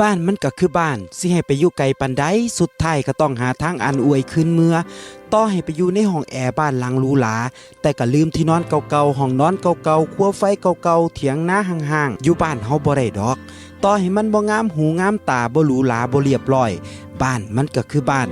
บ้านมันก็คือบ้าน สิให้ไปอยู่ไกลปันใดสุดท้ายก็ต้องหาทางอันอวยคืนเมื่อ ต่อให้ไปอยู่ในห้องแอร์บ้านหลังหรูหราแต่ก็ลืมที่นอนเก่าๆห้องนอนเก่าๆครัวไฟเก่าๆเถียงหน้าห่างๆ อยู่บ้านเฮาบ่ได้ดอก ต่อให้มันบ่งามหูงามตาบ่หรูหราบ่เรียบร้อย บ้านมันก็คือบ้าน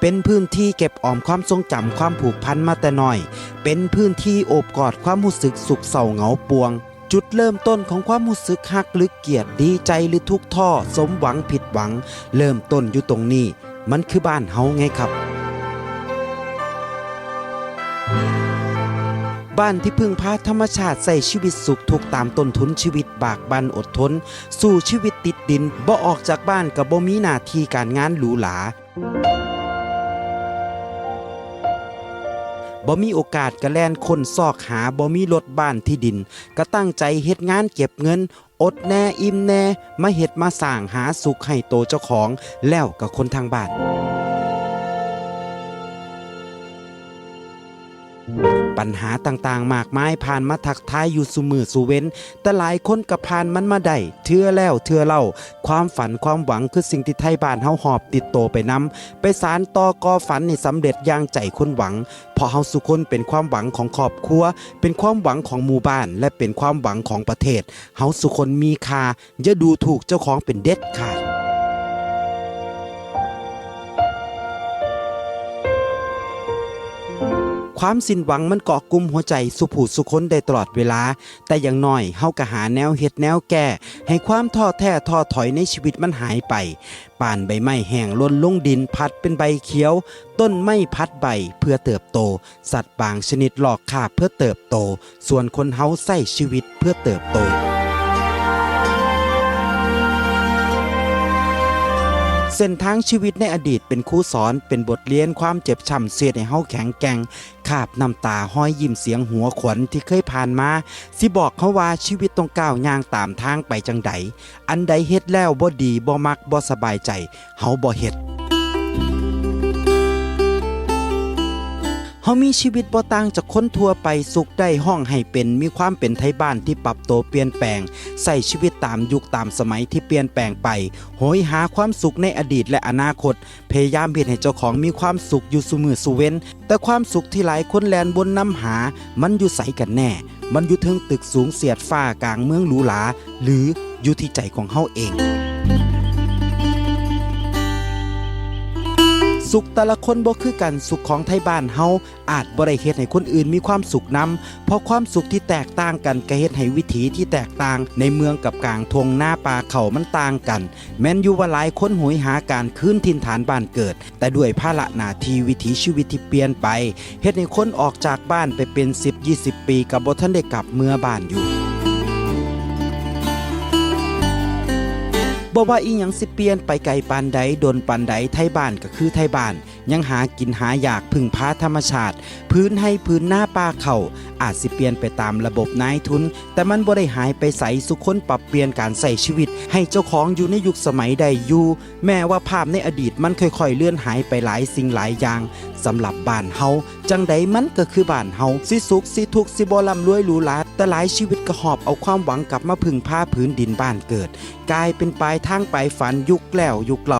เป็นพื้นที่เก็บออมความทรงจำความผูกพันมาแต่น้อย เป็นพื้นที่โอบกอดความรู้สึกสุขเศร้าเหงาปวง จุดเริ่มต้นของความรู้สึกฮักหรือเกียดดีใจหรือทุกข์ท้อสมหวังผิดหวัง เริ่มต้นอยู่ตรงนี้ มันคือบ้านเฮาไงครับ บ้านที่พึ่งพาธรรมชาติใส่ชีวิตสุขทุกตามต้นทุนชีวิตบากบันอดทน สู่ชีวิตติดดินบ่ออกจากบ้านกับบ่มีหน้าที่การงานหรูหรา บ่มีโอกาสกระแลนคนซอกหาบ่มีรถบ้านที่ดิน ก็ตั้งใจเฮ็ดงานเก็บเงิน อดแน่อิ่มแน่ มาเฮ็ดมาสร้างหาสุขให้โตเจ้าของ แล้วกับคนทางบ้าน ปัญหาต่างๆ มากมายผ่านมาทักทายอยู่สุมือสุเว้น แต่หลายคนก็ผ่านมันมาได้เทื่อแล้วเทื่อเล่า ความฝันความหวังคือสิ่งที่ไทยบ้านเฮาหอบติดโตไปนำไปสารต่อกอฝันให้สำเร็จอย่างใจคนหวังเพราะเฮาสุคนเป็นความหวังของครอบครัว เป็นความหวังของหมู่บ้าน และเป็นความหวังของประเทศเฮาสุคนมีค่าอย่าดูถูกเจ้าของเป็นเด็ดขาด ความสิ้นหวังมันเกาะกลุ่มหัวใจสุผูสุคนได้ตลอดเวลา แต่อย่างน้อยเฮาก็หาแนวเฮ็ดแนวแก้ ให้ความท้อแท้ท้อถอยในชีวิตมันหายไปป่านใบไม้แห้งล่นลงดินพัดเป็นใบเขียว ต้นไม้พัดใบเพื่อเติบโต สัตว์บางชนิดหลอกคาบเพื่อเติบโต ส่วนคนเฮาใส่ชีวิตเพื่อเติบโต เส้นทางชีวิตในอดีตเป็นครูสอนเป็นบทเรียนความเจ็บช้ำเสียดให้เฮาแข็งแกร่งขาบน้ำตาห้อยยิ้มเสียงหัวขวัญที่เคยผ่านมา สิบอกเขาว่าชีวิตต้องก้าวย่างตามทางไปจังใด อันใดเฮ็ดแล้วบ่ดีบ่มักบ่สบายใจเฮาบ่เฮ็ด เฮามีชีวิตบ่ต่างจากคนทั่วไปสุขได้ห้องให้เป็นมีความเป็นไทยบ้านที่ปรับตัวเปลี่ยนแปลงใส่ชีวิตตามยุคตามสมัยที่เปลี่ยนแปลงไปโหยหาความสุขในอดีตและอนาคต พยายามเฮ็ดให้เจ้าของมีความสุขอยู่สุมือสุเว้น แต่ความสุขที่หลายคนแลนบนน้ำหา มันอยู่ใสกันแน่ มันอยู่เทึงตึกสูงเสียดฟ้ากลางเมืองหรูหราหรืออยู่ที่ใจของเฮาเอง สุขแต่ละคนบ่คือกันสุขของไทยบ้านเฮาอาจบ่ได้เฮ็ดให้คนอื่นมีความสุขนำเพราะความสุขที่แตกต่างกันก็เฮ็ดให้วิถีที่แตกต่าง ในเมืองกับกลางทงหน้าป่าเขามันต่างกัน แม้นอยู่ว่าหลายคนโหยหาการคืนถิ่นฐานบ้านเกิด แต่ด้วยภาระหน้าที่วิถีชีวิตที่เปลี่ยนไปเฮ็ดให้คนออกจากบ้านไปเป็น 10-20 ปีกับบ่ทันได้กลับเมื่อบ้านอยู่ บ่ว่าอีหยังสิเปลี่ยนไปไกลปานใดโดนปานใดไทยบ้านก็คือไทยบ้าน ยังหากินหาอยากพึ่งพาธรรมชาติ พื้นให้พื้นหน้าป่าเขาอาจสิเปลี่ยนไปตามระบบนายทุน แต่มันบ่ได้หายไปใสสุคนปรับเปลี่ยนการใส่ชีวิต ให้เจ้าของอยู่ในยุคสมัยใดอยู่แม้ว่าภาพในอดีตมันค่อยๆเลื่อนหายไปหลายสิ่งหลายอย่างสำหรับบ้านเฮาจังใดมันก็คือบ้านเฮาสิสุขสิทุกข์สิบ่ร่ำรวยหรูหราแต่หลายชีวิตก็หอบเอาความหวังกลับมาพึ่งพาพื้นดินบ้านเกิด กลายเป็นปลายทางปฝันยุคแล้วยุคเล่า